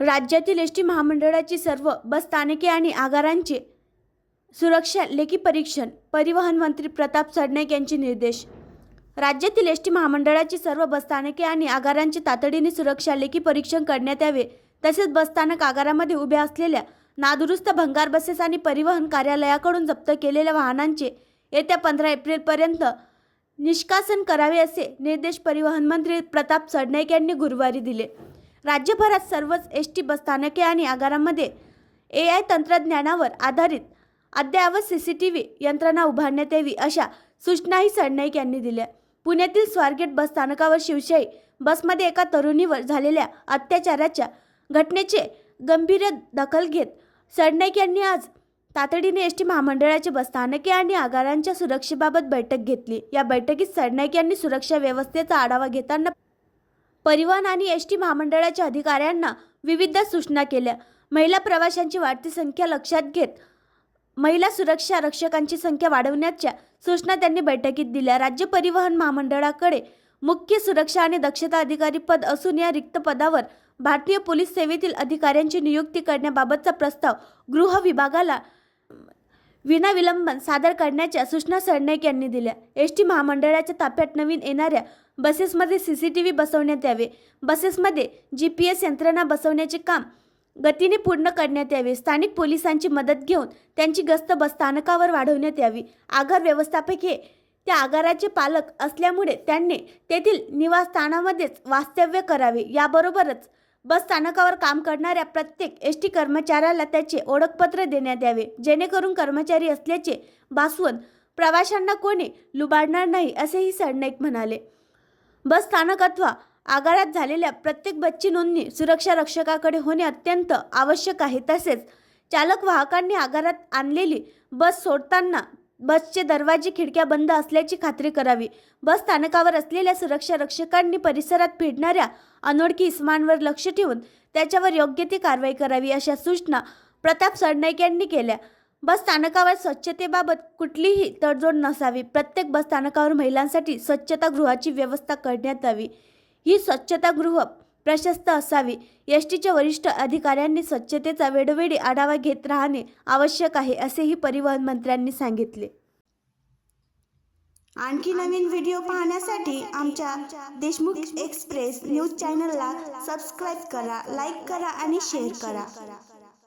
राज्यातील S T महामंडळाची सर्व बस स्थानके आणि आगारांचे सुरक्षा लेखी परीक्षण परिवहन मंत्री प्रताप सरनाईक यांचे निर्देश. राज्यातील एस टी महामंडळाची सर्व बसस्थानके आणि आगारांचे तातडीने सुरक्षा लेखी परीक्षण करण्यात यावे तसेच बसस्थानक आगारामध्ये उभ्या असलेल्या नादुरुस्त भंगार बसेस आणि परिवहन कार्यालयाकडून जप्त केलेल्या वाहनांचे येत्या पंधरा एप्रिलपर्यंत निष्कासन करावे असे निर्देश परिवहन मंत्री प्रताप सरनाईक यांनी गुरुवारी दिले. राज्यभरात सर्वच एस टी बसस्थानके आणि आगारामध्ये ए आय तंत्रज्ञानावर आधारित अद्ययावत सी सी टी व्ही यंत्रणा उभारण्यात यावी अशा सूचनाही सरनाईक यांनी दिल्या. पुण्यातील स्वारगेट बसस्थानकावर शिवशाही बसमध्ये एका तरुणीवर झालेल्या अत्याचाराच्या घटनेचे गंभीर दखल घेत सरनाईक यांनी आज तातडीने एस टी महामंडळाचे बसस्थानके आणि आगारांच्या सुरक्षेबाबत बैठक घेतली. या बैठकीत सरनाईक यांनी सुरक्षा व्यवस्थेचा आढावा घेताना परिवहन आणि एस टी महामंडळाच्या अधिकाऱ्यांना विविध सूचना केल्या. महिला प्रवाशांची वाढती संख्या लक्षात घेत महिला सुरक्षा रक्षकांची संख्या वाढवण्याच्या सूचना त्यांनी बैठकीत दिल्या. राज्य परिवहन महामंडळाकडे मुख्य सुरक्षा आणि दक्षता अधिकारी पद असून या रिक्त पदावर भारतीय पोलीस सेवेतील अधिकाऱ्यांची नियुक्ती करण्याबाबतचा प्रस्ताव गृह विभागाला विनाविलंबन सादर करण्याच्या सूचना सरनाईक यांनी दिल्या. एस टी महामंडळाच्या ताफ्यात नवीन येणाऱ्या बसेसमध्ये सी सी टी व्ही बसवण्यात यावे. बसेसमध्ये जी पी एस यंत्रणा बसवण्याचे काम गतीने पूर्ण करण्यात यावे. स्थानिक पोलिसांची मदत घेऊन त्यांची गस्त बसस्थानकावर वाढवण्यात यावी. आगार व्यवस्थापक हे त्या आगाराचे पालक असल्यामुळे त्यांनी तेथील निवासस्थानामध्येच वास्तव्य करावे. याबरोबरच बस स्थानकावर काम करणाऱ्या प्रत्येक एस टी कर्मचाऱ्याला त्याचे ओळखपत्र देण्यात यावे. जेणेकरून कर्मचारी असल्याचे भासवून प्रवाशांना कोणी लुबाडणार नाही असेही सरनाईक म्हणाले. बस स्थानक अथवा आगारात झालेल्या प्रत्येक बसची नोंदणी सुरक्षा रक्षकाकडे होणे अत्यंत आवश्यक आहे. तसेच चालक वाहकांनी आगारात आणलेली बस सोडताना बसचे दरवाजे खिडक्या बंद असल्याची खात्री करावी. बस स्थानकावर असलेल्या सुरक्षा रक्षकांनी परिसरात फिरणाऱ्या अनोळखी इस्मांवर लक्ष ठेवून त्याच्यावर योग्य ती कारवाई करावी अशा सूचना प्रताप सरनाईक यांनी केल्या. बस स्थानकावर स्वच्छतेबाबत कुठलीही तडजोड नसावी. प्रत्येक बस स्थानकावर महिलांसाठी स्वच्छतागृहाची व्यवस्था करण्यात यावी. ही स्वच्छतागृह प्रशस्त असावी. एस टीच्या वरिष्ठ अधिकाऱ्यांनी स्वच्छतेचा वेळोवेळी आढावा घेत राहणे आवश्यक आहे असेही परिवहन मंत्र्यांनी सांगितले. आणखी नवीन व्हिडिओ पाहण्यासाठी आमच्या देशमुख एक्सप्रेस न्यूज चॅनलला सबस्क्राईब करा लाईक करा आणि शेअर करा.